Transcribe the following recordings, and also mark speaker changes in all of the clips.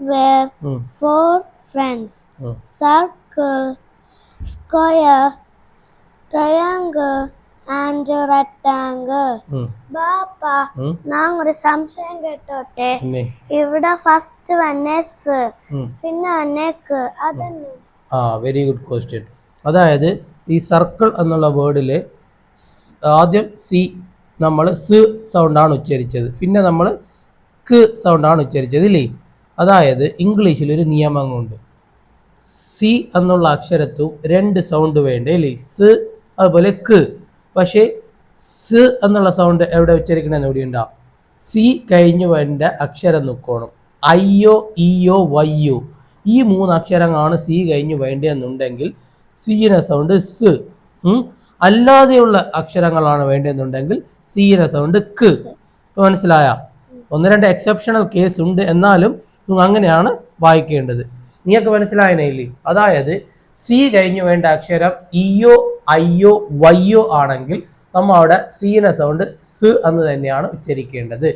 Speaker 1: were
Speaker 2: ഉം,
Speaker 1: four friends.
Speaker 2: ഉം.
Speaker 1: circle, square, triangle, and rectangle.
Speaker 2: ഉം,
Speaker 1: ബാപ്പ. ഞാൻ ഒരു സംശയം കേട്ടോട്ടെ? ഇവിടെ ഫസ്റ്റ് വന്നെ സ്
Speaker 2: ഉം.
Speaker 1: പിന്നെ വന്നെ ക്ക് അതന്നെ
Speaker 2: ആ വെരി ഗുഡ് ക്വസ്റ്റ്യൻ അതായത് ഈ സർക്കിൾ എന്നുള്ള വേർഡിൽ ആദ്യം സി നമ്മൾ സ് സൗണ്ടാണ് ഉച്ചരിച്ചത്. പിന്നെ നമ്മൾ ക്ക് സൗണ്ടാണ് ഉച്ചരിച്ചത് ഇല്ലേ? അതായത് ഇംഗ്ലീഷിൽ ഒരു നിയമമുണ്ട് സി എന്നുള്ള അക്ഷരത്തും രണ്ട് സൗണ്ട് വേണ്ടേ അല്ലേ? സ് അതുപോലെ ക്. പക്ഷേ സ് എന്നുള്ള സൗണ്ട് എവിടെ ഉച്ചരിക്കണമെന്ന് ഇവിടെ ഉണ്ടാവും സി കഴിഞ്ഞു വേണ്ട അക്ഷരം നിൽക്കണം ഐയോ ഇയോ വയ്യോ. ഈ മൂന്ന് അക്ഷരങ്ങളാണ് സി കഴിഞ്ഞു വേണ്ടതെന്നുണ്ടെങ്കിൽ സീന സൗണ്ട് സ്. അല്ലാതെയുള്ള അക്ഷരങ്ങളാണ് വേണ്ടതെന്നുണ്ടെങ്കിൽ സീന സൗണ്ട് ക്. മനസ്സിലായ? ഒന്ന് രണ്ട് എക്സെപ്ഷണൽ കേസ് ഉണ്ട്. എന്നാലും അങ്ങനെയാണ് വായിക്കേണ്ടത്. നീയൊക്കെ മനസ്സിലായനയില്ലേ അതായത് സി കഴിഞ്ഞു വേണ്ട അക്ഷരം ഇയോ അയ്യോ വയ്യോ ആണെങ്കിൽ നമ്മൾ അവിടെ സീന സൗണ്ട് സ് എന്ന് തന്നെയാണ് ഉച്ചരിക്കേണ്ടത്.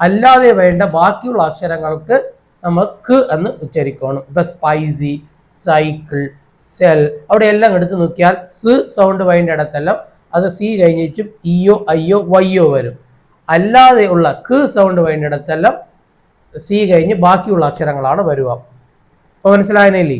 Speaker 2: അല്ലാതെ വേണ്ട ബാക്കിയുള്ള അക്ഷരങ്ങൾക്ക് നമ്മൾ ക് എന്ന് ഉച്ചരിക്കണം. ഇപ്പൊ സ്പൈസി സൈക്കിൾ സെൽ അവിടെ എല്ലാം എടുത്ത് നോക്കിയാൽ സ് സൗണ്ട് വേണ്ട ഇടത്തെല്ലാം അത് സി കഴിഞ്ഞിച്ചും ഇയോ അയ്യോ വയ്യോ വരും. അല്ലാതെയുള്ള ക് സൗണ്ട് വേണ്ട ഇടത്തെല്ലാം സി കഴിഞ്ഞ് ബാക്കിയുള്ള അക്ഷരങ്ങളാണ് വരുക. അപ്പൊ മനസ്സിലായനല്ലേ